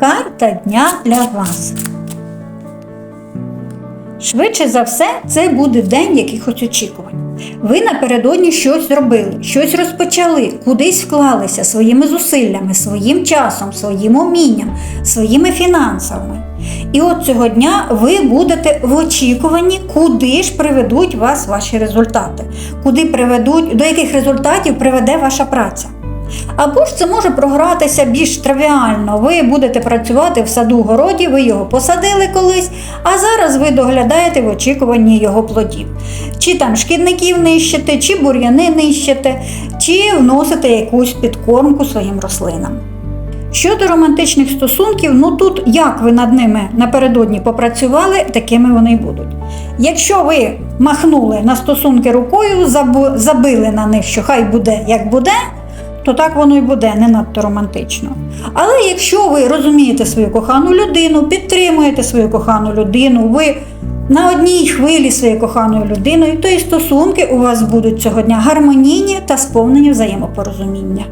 Карта дня для вас. Швидше за все, це буде день якихось очікувань. Ви напередодні щось зробили, щось розпочали, кудись вклалися своїми зусиллями, своїм часом, своїм умінням, своїми фінансами. І от цього дня ви будете в очікуванні, куди ж приведуть вас ваші результати, куди приведуть, до яких результатів приведе ваша праця. Або ж це може програтися більш тривіально. Ви будете працювати в саду городі, ви його посадили колись, а зараз ви доглядаєте в очікуванні його плодів. Чи там шкідників нищите, чи бур'яни нищите, чи вносите якусь підкормку своїм рослинам. Щодо романтичних стосунків, ну тут як ви над ними напередодні попрацювали, такими вони й будуть. Якщо ви махнули на стосунки рукою, забили на них, що хай буде як буде, то так воно й буде не надто романтично. Але якщо ви розумієте свою кохану людину, підтримуєте свою кохану людину, ви на одній хвилі своєю коханою людиною, то і стосунки у вас будуть цього дня гармонійні та сповнені взаємопорозуміння.